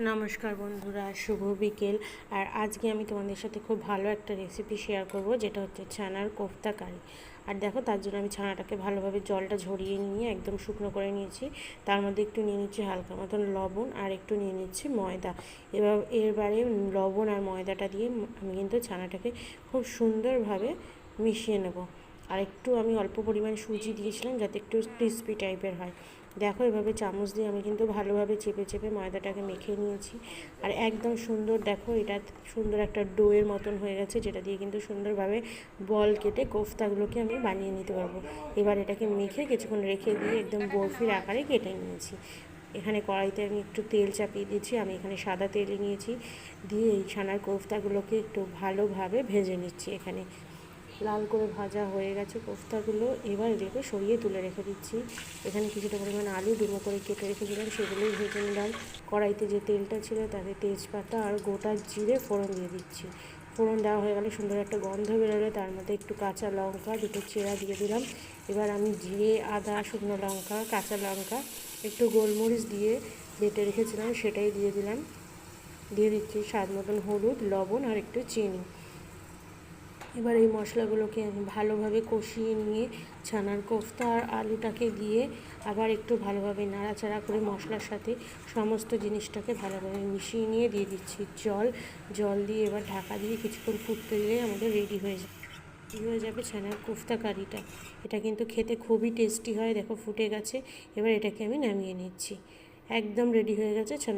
নমস্কার বন্ধুরা, শুভ বিকেল। আর আজকে আমি তোমাদের সাথে খুব ভালো একটা রেসিপি শেয়ার করব, যেটা হচ্ছে ছানার কোফতা কারি। আর দেখো, তার জন্য আমি ছানাটাকে ভালোভাবে জলটা ঝরিয়ে নিয়ে একদম শুকনো করে নিয়েছি। তার মধ্যে একটু নিয়ে নিচ্ছি হালকা মতন লবণ আর একটু নিয়ে নিচ্ছি ময়দা। এবার এরবারে লবণ আর ময়দাটা দিয়ে আমি কিন্তু ছানাটাকে খুব সুন্দরভাবে মিশিয়ে নেব। আর একটু আমি অল্প পরিমাণ সুজি দিয়েছিলাম, যাতে একটু ক্রিস্পি টাইপের হয়। দেখো এভাবে চামচ দিয়ে আমি কিন্তু ভালোভাবে চেপে চেপে ময়দাটাকে মেখে নিয়েছি। আর একদম সুন্দর দেখো এটা সুন্দর একটা ডোয়ের মতন হয়ে গেছে, যেটা দিয়ে কিন্তু সুন্দরভাবে বল কেটে কোফতাগুলোকে আমি বানিয়ে নিতে পারব। এবার এটাকে মেখে কিছুক্ষণ রেখে দিয়ে একদম বরফির আকারে কেটে নিয়েছি। এখানে কড়াইতে আমি একটু তেল চাপিয়ে দিয়েছি, আমি এখানে সাদা তেল নিয়েছি। দিয়ে এই ছানার কোফতাগুলোকে একটু ভালোভাবে ভেজে নিচ্ছি এখানে। লাল করে ভাজা হয়ে গেছে কোফতাগুলো। এবার এগুলোকে সরিয়ে তুলে রেখে দিচ্ছি। এখানে কিছুটা পরিমাণ আলু ডুমো করে কেটে রেখেছিলাম, সেগুলোই ভেজে নিলাম। কড়াইতে যে তেলটা ছিল তাতে তেজপাতা আর গোটা জিরে ফোড়ন দিয়ে দিচ্ছি। ফোড়ন দেওয়া হয়ে গেলে সুন্দর একটা গন্ধ বেরোলে, তার মধ্যে একটু কাঁচা লঙ্কা, দুটো চেরা দিয়ে দিলাম। এবার আমি জিরে, আদা, শুকনো লঙ্কা, কাঁচা লঙ্কা, একটু গোলমরিচ দিয়ে বেটে রেখেছিলাম, সেটাই দিয়ে দিলাম। দিয়ে দিচ্ছি স্বাদ মতন হলুদ, লবণ আর একটু চিনি। এবার এই মশলাগুলোকে আমি ভালোভাবে কষিয়ে নিয়ে ছানার কোফতা আর আলুটাকে দিয়ে আবার একটু ভালোভাবে নাড়াচাড়া করে মশলার সাথে সমস্ত জিনিসটাকে ভালোভাবে মিশিয়ে নিয়ে দিয়ে দিচ্ছি জল। জল দিয়ে এবার ঢাকা দিয়ে কিছুক্ষণ ফুটতে দিলে আমাদের রেডি হয়ে যাবে। রেডি হয়ে যাবে ছানার কোফতা কারিটা। এটা কিন্তু খেতে খুবই টেস্টি হয়, দেখো ফুটে গেছে। এবার এটাকে আমি নামিয়ে নিচ্ছি। একদম রেডি হয়ে গেছে ছানা